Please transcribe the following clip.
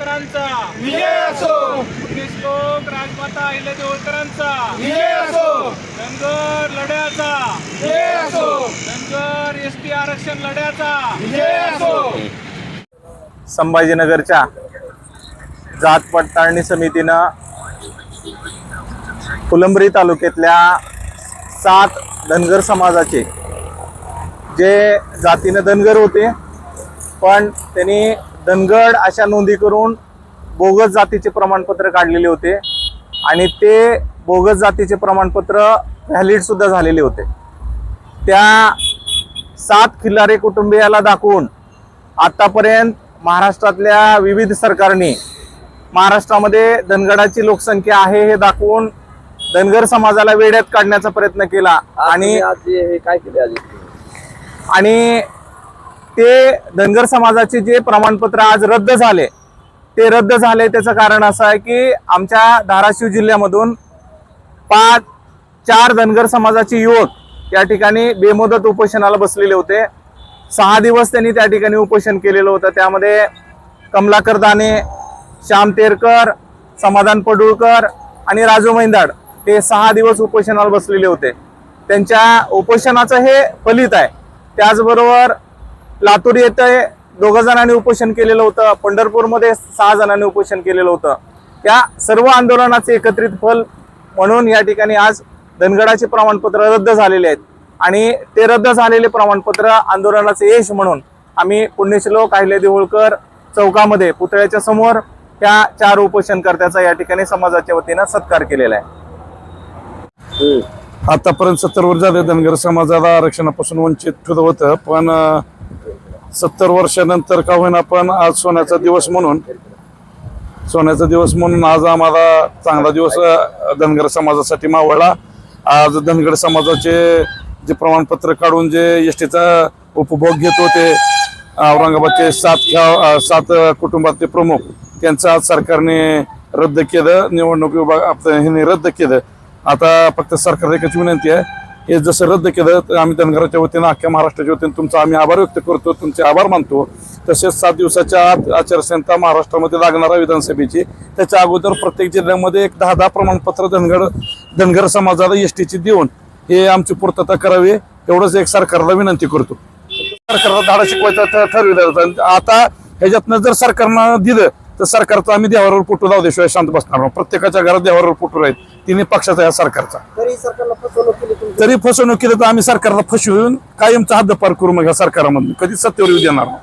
होळकरांचा विजय असो. पुण्यश्लोक राजमाता अहिल्यादेवी होळकरांचा विजय असो. धनगर लढ्याचा. विजय असो. धनगर एस टी आरक्षण लढ्याचा. विजय असो. संभाजीनगरच्या जात पडताळणी समितीनं फुलंब्री तालुक्यातल्या सात धनगर समाजाचे जे जातीनं धनगर होते पण त्यांनी धनगड अशा नोंदी करून बोगस जातीचे प्रमाणपत्र काढलेले होते. आणि ते बोगस जातीचे प्रमाणपत्र व्हॅलिड सुद्धा झालेले होते. त्या सात खिल्लारे कुटुंबियाला दाखवून आतापर्यंत महाराष्ट्रातल्या विविध सरकारने महाराष्ट्रामध्ये धनगडाची लोकसंख्या आहे हे दाखवून धनगर समाजाला वेड्यात काढण्याचा प्रयत्न केला. आणि हे काय केले आणि ते धनगर समाजाचे जे प्रमाणपत्र आज रद्द झाले ते रद्द झाले. त्याचं कारण असं आहे की आमच्या धाराशिव जिल्ह्यामधून पाच चार धनगर समाजाचे युवक या ठिकाणी बेमुदत उपोषणाला बसलेले होते. सहा दिवस त्यांनी त्या ठिकाणी उपोषण केलेलं होतं. त्यामध्ये कमलाकर दाने श्याम तेरकर समाधान पडुळकर आणि राजू मैंदाड हे सहा दिवस उपोषणाला बसलेले होते. त्यांच्या उपोषणाचं हे फलित आहे. त्याचबरोबर लातूर येथे दोघं जणांनी उपोषण केलेलं होतं. पंढरपूरमध्ये सहा जणांनी उपोषण केलेलं होतं. या सर्व आंदोलनाचे एकत्रित फल म्हणून या ठिकाणी आज धनगडाचे प्रमाणपत्र रद्द झालेले आहेत. आणि ते रद्द झालेले प्रमाणपत्र आंदोलनाचे यश म्हणून आम्ही पुण्यश्लोक अहिल्यादेवी देऊळकर चौकामध्ये पुतळ्याच्या समोर त्या चार उपोषणकर्त्याचा या ठिकाणी समाजाच्या वतीनं सत्कार केलेला आहे. आतापर्यंत सत्तर वर्ष झाले धनगर समाजाला आरक्षणापासून वंचित ठेवलं होतं पण सत्तर वर्षानंतर का होईना पण आज सोन्याचा दिवस म्हणून सोन्याचा दिवस म्हणून आज आम्हाला चांगला दिवस धनगर समाजासाठी मावळला. आज धनगर समाजाचे जे प्रमाणपत्र काढून जे एस टीचा उपभोग घेत होते औरंगाबादचे सात गाव सात कुटुंबातले प्रमुख त्यांचं आज सरकारने रद्द केलं निवडणूक विभाग आपलं रद्द केलं. आता फक्त सरकारला एकच विनंती आहे हे जसं रद्द केलं तर आम्ही धनगराच्या वतीनं अख्ख्या महाराष्ट्राच्या वतीनं तुमचा आम्ही आभार व्यक्त करतो तुमचे आभार मानतो. तसेच सात दिवसाच्या आत आचारसंहिता महाराष्ट्रामध्ये लागणारा विधानसभेची. त्याच्या अगोदर प्रत्येक जिल्ह्यामध्ये एक दहा दहा प्रमाणपत्र धनगर धनगर समाजाला एस टीची देऊन हे आमची पूर्तता करावी एवढंच एक सरकारला विनंती करतो. सरकारला धाडा शिकवायचा ठरविलं आणि आता ह्याच्यातनं जर सरकारनं दिलं तर सरकारचा आम्ही देवावर फोटो लावल्याशिवाय शांत बसणार प्रत्येकाच्या घरात देवावर फोटो राहील. तिन्ही पक्षाचा या सरकारचा. तरी फसवणूक केली तरी फसवणूक केली तर आम्ही सरकारला फसवून कायमचा हद्दपार करू मग ह्या सरकारामधून. कधीच सत्तेवर येऊ देणार नाही.